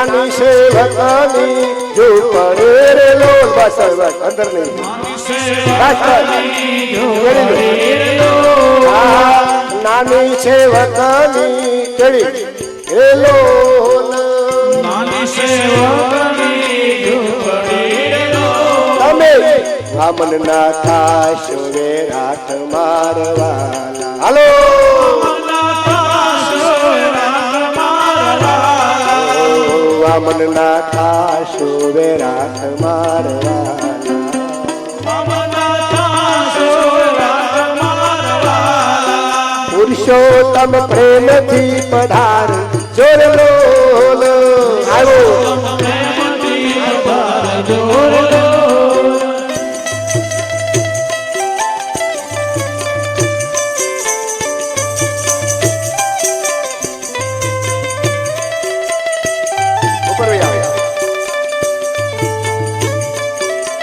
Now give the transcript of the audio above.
નાની સેવકની ઝૂંપડે રે લોલ બસ અંદર નહીં. નાની સેવકની કેળી રે લોલ તમે વામન ના થાશો રે રાઠ મારવાલા વામન ના ખાશો વે રાખ મારવાના પુરુષોત્તમ પ્રેમથી પધાર જોર બોલ આવ્યો